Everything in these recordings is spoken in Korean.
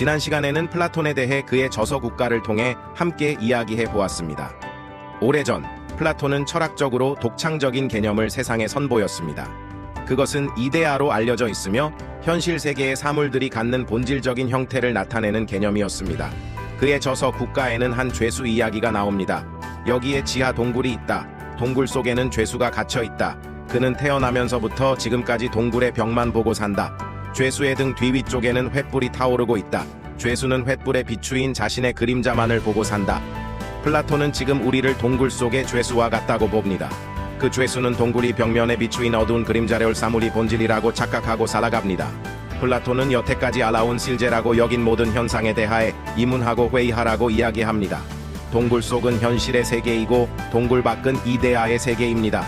지난 시간에는 플라톤에 대해 그의 저서 국가를 통해 함께 이야기해 보았습니다. 오래전 플라톤은 철학적으로 독창적인 개념을 세상에 선보였습니다. 그것은 이데아로 알려져 있으며 현실 세계의 사물들이 갖는 본질적인 형태를 나타내는 개념이었습니다. 그의 저서 국가에는 한 죄수 이야기가 나옵니다. 여기에 지하 동굴이 있다. 동굴 속에는 죄수가 갇혀 있다. 그는 태어나면서부터 지금까지 동굴의 벽만 보고 산다. 죄수의 등 뒤 위쪽에는 횃불이 타오르고 있다. 죄수는 횃불에 비추인 자신의 그림자만을 보고 산다. 플라톤은 지금 우리를 동굴 속의 죄수와 같다고 봅니다. 그 죄수는 동굴이 벽면에 비추인 어두운 그림자를 사물이 본질이라고 착각하고 살아갑니다. 플라톤은 여태까지 알아온 실제라고 여긴 모든 현상에 대하여 이문하고 회의하라고 이야기합니다. 동굴 속은 현실의 세계이고 동굴 밖은 이데아의 세계입니다.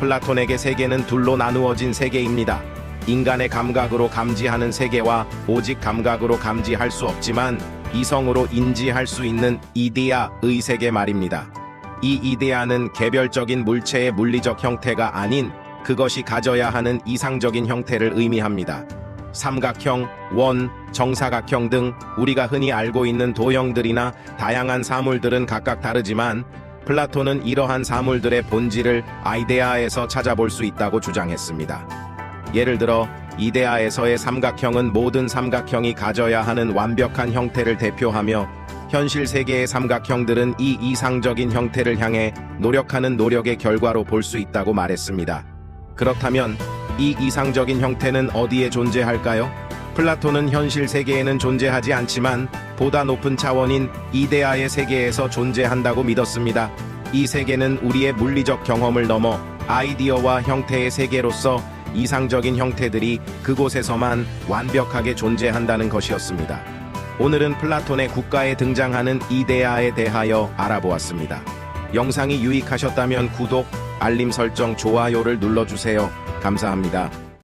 플라톤에게 세계는 둘로 나누어진 세계입니다. 인간의 감각으로 감지하는 세계와 오직 감각으로 감지할 수 없지만 이성으로 인지할 수 있는 이데아의 세계 말입니다. 이 이데아는 개별적인 물체의 물리적 형태가 아닌 그것이 가져야 하는 이상적인 형태를 의미합니다. 삼각형, 원, 정사각형 등 우리가 흔히 알고 있는 도형들이나 다양한 사물들은 각각 다르지만 플라톤은 이러한 사물들의 본질을 아이데아에서 찾아볼 수 있다고 주장했습니다. 예를 들어 이데아에서의 삼각형은 모든 삼각형이 가져야 하는 완벽한 형태를 대표하며 현실 세계의 삼각형들은 이 이상적인 형태를 향해 노력하는 노력의 결과로 볼 수 있다고 말했습니다. 그렇다면 이 이상적인 형태는 어디에 존재할까요? 플라톤은 현실 세계에는 존재하지 않지만 보다 높은 차원인 이데아의 세계에서 존재한다고 믿었습니다. 이 세계는 우리의 물리적 경험을 넘어 아이디어와 형태의 세계로서 이상적인 형태들이 그곳에서만 완벽하게 존재한다는 것이었습니다. 오늘은 플라톤의 국가에 등장하는 이데아에 대하여 알아보았습니다. 영상이 유익하셨다면 구독, 알림 설정, 좋아요를 눌러주세요. 감사합니다.